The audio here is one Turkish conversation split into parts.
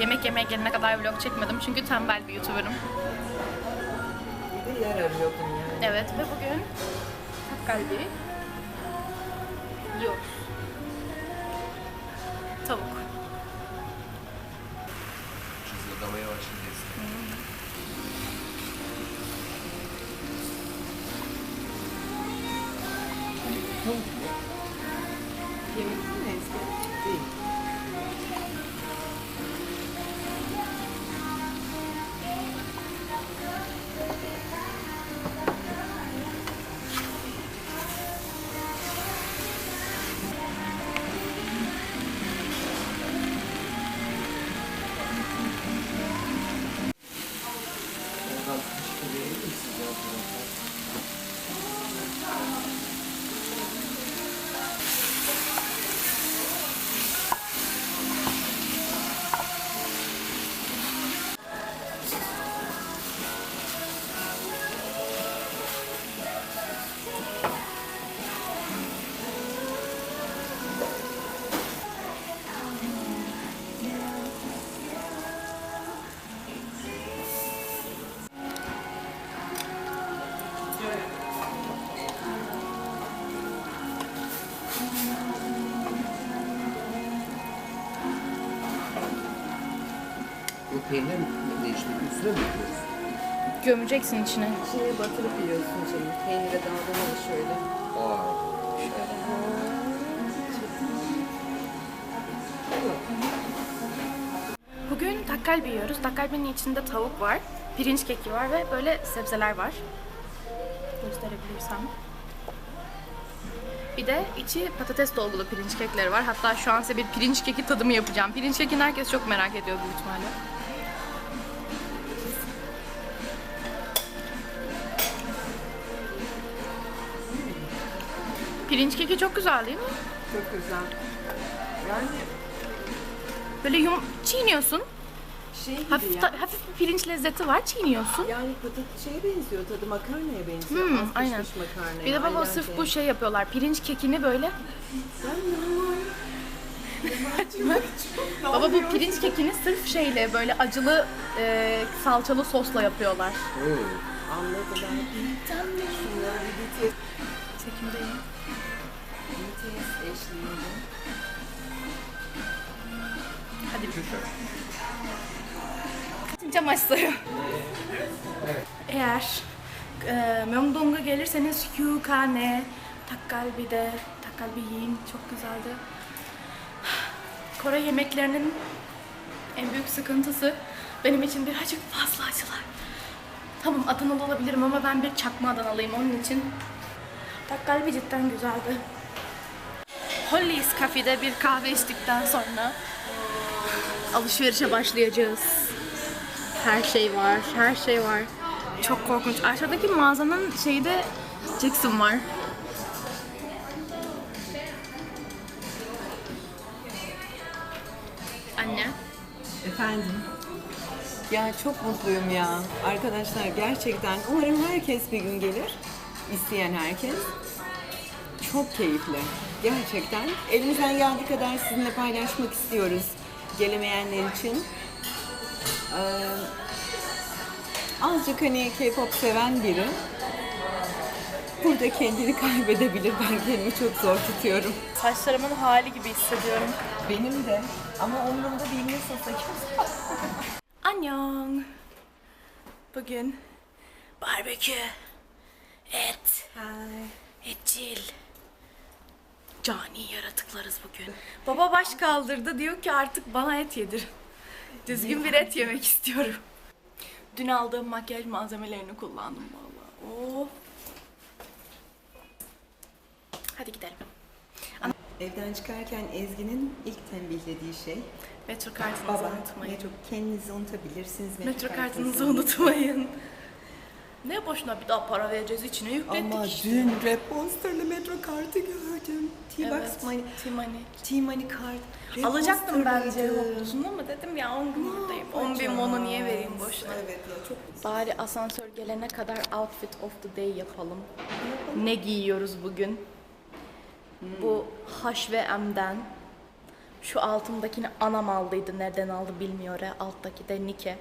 Yemek yemeye gelene kadar vlog çekmedim çünkü tembel bir YouTuber'ım. Bir de yer arıyordum yani. Evet ve bugün kalbi yiyoruz. Tavuk. Zıplamaya başlayacağız. Yemek peynir ne işte üstüne mi yapıyoruz? Gömeceksin içine. Şeye batırıp yiyorsun canım. Peynire daldırmalı şöyle. Aa. Bugün takkalbi yiyoruz. Takkalbinin içinde tavuk var, pirinç keki var ve böyle sebzeler var. Gösterebilirsem. Bir de içi patates dolgulu pirinç kekleri var. Hatta şu an size bir pirinç keki tadımı yapacağım. Pirinç kekini herkes çok merak ediyor büyük ihtimalle. Pirinç keki çok güzel değil mi? Çok güzel. Yani Böyle yum çiğniyorsun. şey gibi Hafif, ya. ta- hafif bir pirinç lezzeti var. Çiğniyorsun. Yani patates şeye benziyor tadı makarnaya benziyor. Hmm, Az aynen. makarnaya. Bir de baba aynen sırf şey. bu şey yapıyorlar. Pirinç kekini böyle. Baba bu pirinç kekini sırf şeyle böyle acılı e, salçalı sosla yapıyorlar. Anladım ben. Çekimdeyim. Eşliğinde. Hadi Cam suyu. Eğer e, Myeongdong'a gelirseniz Hyukane, Takgalbi'de, Takgalbi yiyin çok güzeldi. Kore yemeklerinin en büyük sıkıntısı benim için birazcık fazla acılar. Tamam Adanalı olabilirim ama ben bir çakma Adanalıyım onun için. Takgalbi cidden güzeldi. Holly's Cafe'de bir kahve içtikten sonra alışverişe başlayacağız. Her şey var, her şey var. Çok korkunç. Aşağıdaki mağazanın şeyi de Jackson var. Anne. Efendim? Ya çok mutluyum ya. Arkadaşlar gerçekten umarım herkes bir gün gelir. İsteyen herkes. Çok keyifli. Gerçekten. Elimizden geldiği kadar sizinle paylaşmak istiyoruz. Gelemeyenler için. Ee, azıcık hani K-pop seven biri burada kendini kaybedebilir. Ben kendimi çok zor tutuyorum. Saçlarımın hali gibi hissediyorum. Benim de. Ama umurumda değil nasıl saçım. Annyeong. Bugün barbekü, et, etçil. Cani yaratıklarız bugün. Baba baş kaldırdı diyor ki artık bana et yedir. Düzgün bir et yemek istiyorum. Dün aldığım makyaj malzemelerini kullandım valla. Oh. Hadi gidelim. Evden çıkarken Ezgi'nin ilk tembihlediği şey Metro kartınızı Baba, unutmayın. metro, kendinizi unutabilirsiniz. Metro kartınızı unutmayın. Ne boşuna bir daha para vereceğiz içine yüklettik Ama işte. dün Rap Monster'lı metro kartı gördüm. T-Box Evet, Money, T-Money. T-Money kart. Rap Alacaktım Monster'lıydı. bence Hoplus'unu ama dedim ya 10 gün buradayım. 10 bin onu niye vereyim boşuna. Evet ya çok Bari asansör gelene kadar outfit of the day yapalım. Ne giyiyoruz bugün? Bu H ve M'den Şu altımdakini anam aldıydı. Nereden aldı bilmiyor. ya. Alttaki de Nike.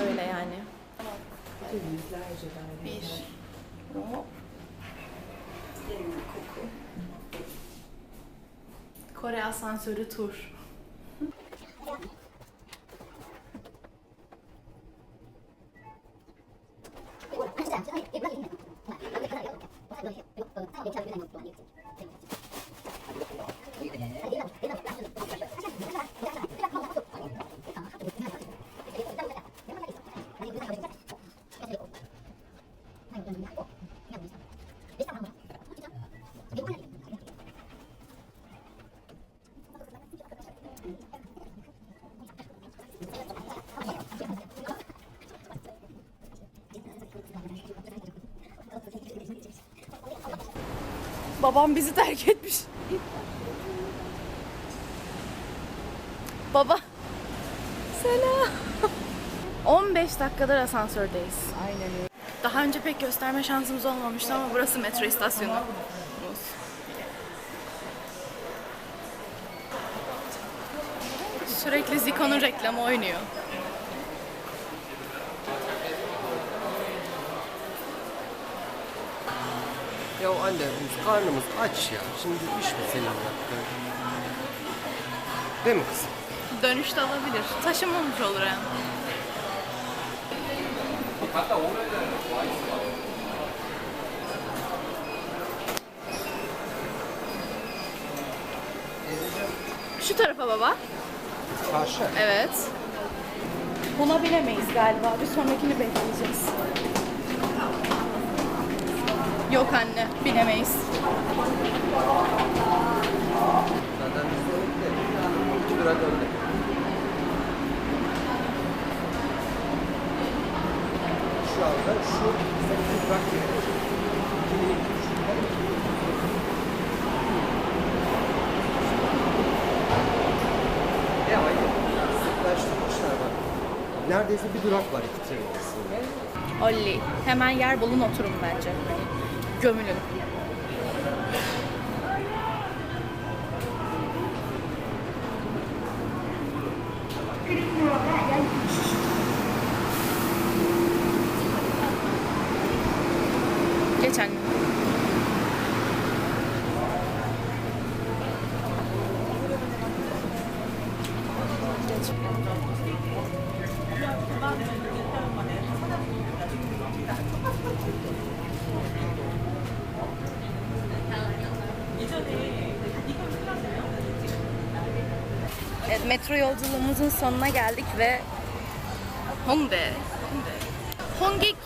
Öyle yani. Bir. Hop. Kore asansörü tur. Babam bizi terk etmiş. Baba. Selam. 15 dakikadır asansördeyiz. Aynen öyle. Daha önce pek gösterme şansımız olmamıştı ama burası metro istasyonu. Sürekli Zico'nun reklamı oynuyor. Ya anne karnımız aç ya. Şimdi iş mi senin yaptığın? Değil mi kızım? Dönüşte alabilir. Taşımamış olur yani. Şu tarafa baba. Karşı. Evet. Buna binemeyiz galiba. Bir sonrakini bekleyeceğiz. Yok anne, binemeyiz. Zaten biz de. Şu anda şu hayır. Sıklaştırmışlar bak. Neredeyse bir durak var iki tren arasında. Olli. Hemen yer bulun oturun bence. Gömülün. Geç anne. Evet, metro yolculuğumuzun sonuna geldik ve Hongdae, Hongik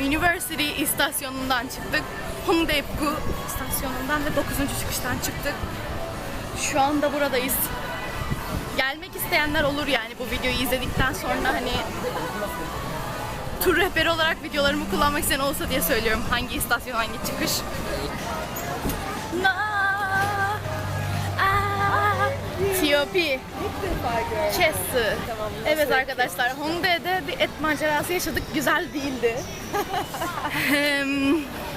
University istasyonundan çıktık. Hongdae-gu istasyonundan ve 9. çıkıştan çıktık. Şu anda buradayız. Gelmek isteyenler olur yani bu videoyu izledikten sonra hani tur rehberi olarak videolarımı kullanmak isteyen olsa diye söylüyorum. Hangi istasyon, hangi çıkış. TOP. Chess. Evet arkadaşlar, Hongdae'de bir et macerası yaşadık. Güzel değildi.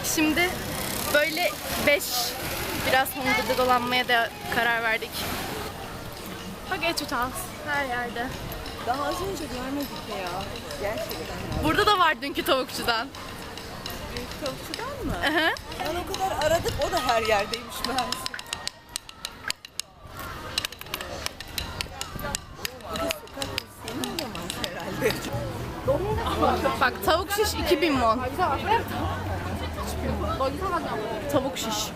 Şimdi böyle 5 biraz Hongdae'de dolanmaya da karar verdik. Bak Etude House her yerde. Daha az önce görmedik ya. Gerçekten. Burada da var dünkü tavukçudan. Büyük tavukçudan mı? Hı hı. Ben o kadar aradık o da her yerdeymiş meğerse. Bir de sokak senin olamaz herhalde. Bak tavuk şiş 2000 won. Tavuk şiş.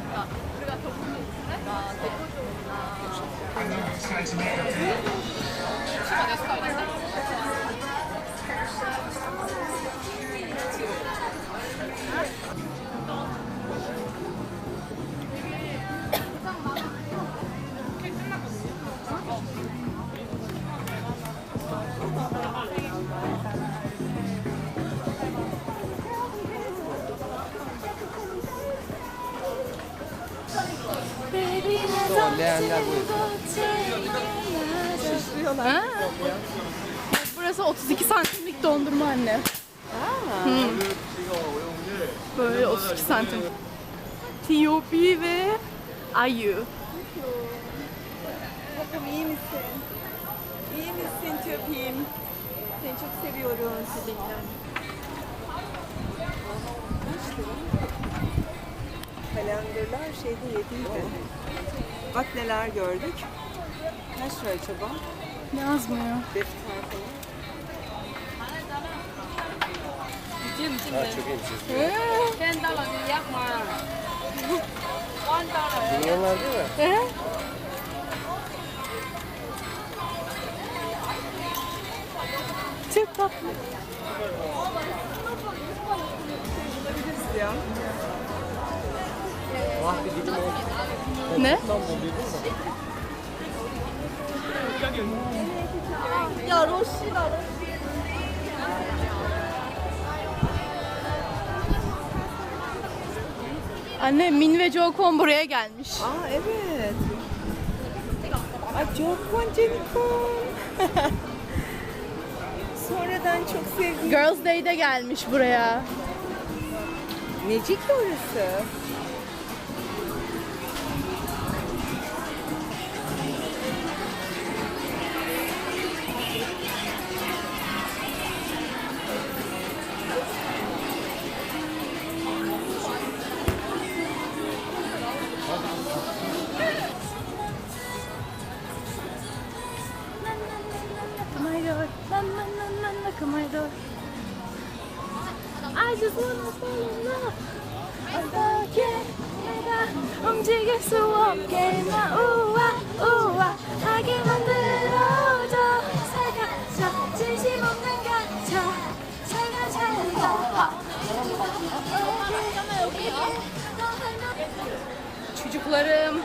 Leğenler bu yüzden. Ha? Burası 32 santimlik dondurma anne. Böyle 32 santim. TOP ve Ayu. Bakalım iyi misin? İyi misin köpeğim? Seni çok seviyoruz. Kalenderler şeyde yediydi. Bak neler gördük. Kaç lira acaba? Yazmıyor. Defter falan. Ha, çok iyiymiş. Dünyalar değil mi? Çok Ne? Tam buldun mu? Anne Min ve Jokon buraya gelmiş. Aa evet. Ay çok koncenikon. Sonradan çok sevdiğim. Girls Day'de gelmiş buraya. Neci ki orası? çocuklarım.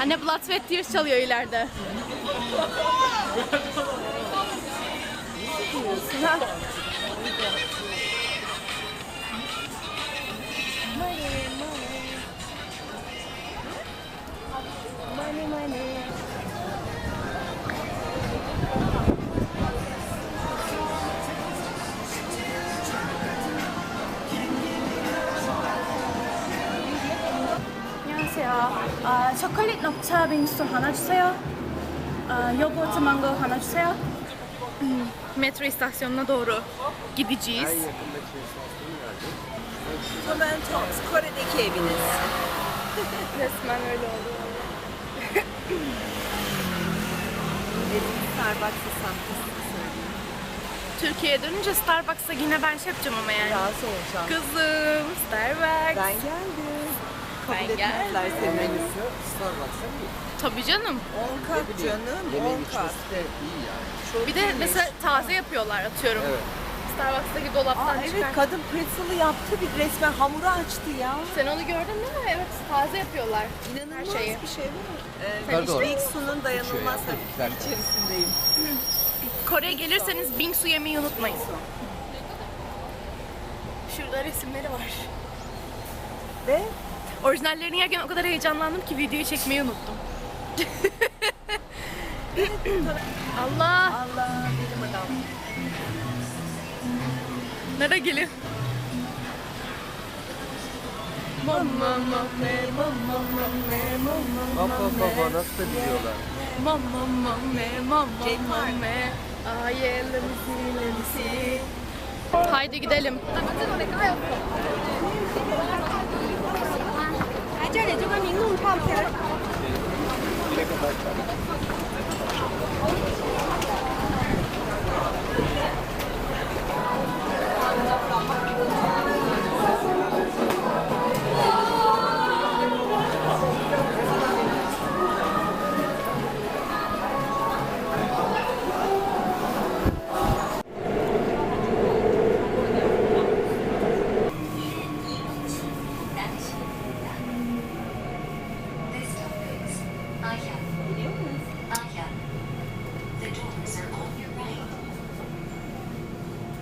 Anne Blood Sweat Tears çalıyor ileride. Ne? 차 빙수 하나 주세요. 아, 요거트 망고 하나 주세요. 음, metro istasyonuna doğru gideceğiz. En yakındaki istasyonu nerede? Hemen Tom's Kore'deki eviniz. Resmen öyle oldu. Eski Starbucks'ı sahtesi söyleyeyim. Türkiye'ye dönünce Starbucks'a yine ben şey yapacağım ama yani. Razı olacağım. Kızım Starbucks. Ben geldim. Kabul Ben etmezler seni. Menüsü Starbucks'a iyi. Tabii canım. 10 kat canım, Yemeğin 10 kat. içmesi de iyi yani. Çok Bir de iyiymiş. mesela taze yapıyorlar atıyorum. Evet. Starbucks'taki dolaptan Aa, evet çıkar. kadın pretzel'ı yaptı bir resmen hamuru açtı ya. Sen onu gördün değil mi? Evet taze yapıyorlar. İnanılmaz Her şeyi. bir şey var. Ee, doğru. işte Bigsu'nun dayanılmaz Şey, ki içerisindeyim. Kore'ye gelirseniz bingsu yemeyi unutmayın. Şurada resimleri var. Ve Orijinallerini yerken o kadar heyecanlandım ki videoyu çekmeyi unuttum. Allah! Allah benim adam. Nereye geliyor? Mama mama mama mama Bak bak bak bak nasıl biliyorlar. mama mama mama Cenk var. mama Ay lemsi lemsi Haydi gidelim. 这里就跟民众唱起来。